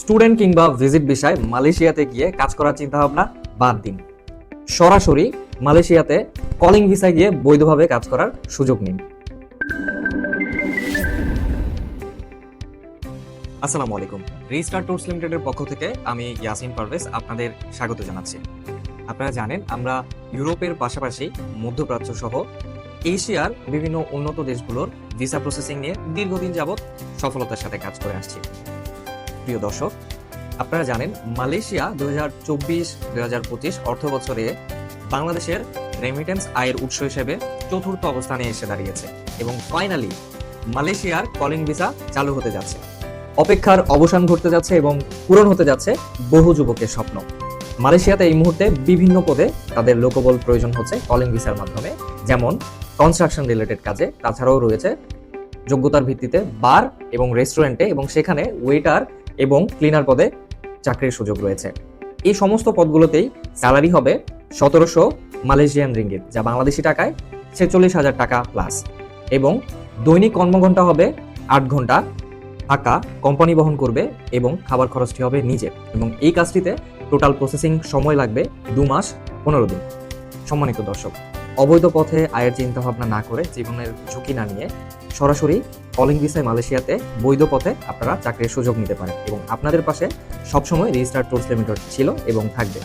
Student কিংবা visit বিষয় মালয়েশিয়াতে গিয়ে কাজ করার চিন্তা ভাবনা বাদ দিন। সরাসরি মালয়েশিয়াতে কলিং ভিসায় গিয়ে বৈধভাবে কাজ করার সুযোগ নিন। আসসালামু আলাইকুম। রিস্টার টুরস লিমিটেডের পক্ষ থেকে আমি ইয়াসিন পারভেজ আপনাদের স্বাগত জানাচ্ছি। আপনারা জানেন, আমরা ইউরোপের পাশাপাশি মধ্যপ্রাচ্য সহ এশিয়ার বিভিন্ন উন্নত দেশগুলোর ভিসা প্রসেসিং নিয়ে দীর্ঘদিন যাবৎ সফলতার সাথে কাজ করে আসছি। প্রিয় দর্শক, আপনারা জানেন মালয়েশিয়া দু হাজার চব্বিশ দু হাজার পঁচিশ অর্থ বছরে বাংলাদেশের রেমিটেন্স আয়ের উৎস হিসেবে চতুর্থ অবস্থানে এসে দাঁড়িয়েছে এবং ফাইনালি মালয়েশিয়ার কলিং ভিসা চালু হতে যাচ্ছে। অপেক্ষার অবসান ঘটতে যাচ্ছে এবং পূরণ হতে যাচ্ছে বহু যুবকের স্বপ্ন। মালয়েশিয়াতে এই মুহূর্তে বিভিন্ন পদে তাদের লোকবল প্রয়োজন হচ্ছে কলিং ভিসার মাধ্যমে, যেমন কনস্ট্রাকশন রিলেটেড কাজে, তাছাড়াও রয়েছে যোগ্যতার ভিত্তিতে বার এবং রেস্টুরেন্টে এবং সেখানে ওয়েটার এবং ক্লিনার পদে চাকরির সুযোগ রয়েছে। এই সমস্ত পদগুলোতেই স্যালারি হবে সতেরোশো মালয়েশিয়ান রিঙ্গিত, যা বাংলাদেশি টাকায় ছেচল্লিশ হাজার টাকা প্লাস এবং দৈনিক কর্মঘণ্টা হবে আট ঘণ্টা টাকা কোম্পানি বহন করবে এবং খাবার খরচটি হবে নিজে। এবং এই কাজটিতে টোটাল প্রসেসিং সময় লাগবে দু মাস পনেরো দিন। সম্মানিত দর্শক অবৈধ পথে আয়ের চিন্তা ভাবনা না করে জীবনের ঝুঁকি না নিয়ে সরাসরি কলিং ভিসায় মালয়েশিয়াতে বৈধ পথে আপনারা চাকরির সুযোগ নিতে পারেন এবং আপনাদের পাশে সবসময় রেজিস্টার্ড টুরস লিমিটেড ছিল এবং থাকবে।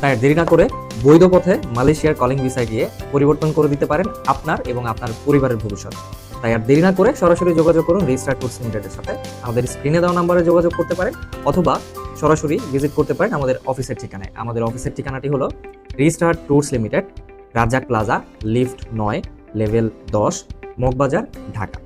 তাই দেরি না করে বৈধ পথে মালয়েশিয়ার কলিং ভিসায় গিয়ে পরিবর্তন করে দিতে পারেন আপনার এবং আপনার পরিবারের ভবিষ্যৎ। তাই আর দেরি না করে সরাসরি যোগাযোগ করুন রেজিস্টার্ড টুরস লিমিটেডের সাথে। আমাদের স্ক্রিনে দেওয়া নাম্বারে যোগাযোগ করতে পারেন অথবা সরাসরি ভিজিট করতে পারেন আমাদের অফিসের ঠিকানায়। আমাদের অফিসের ঠিকানাটি হলো registered tours limited Razzak plaza lift নয় লেভেল দশ মগবাজার ঢাকা।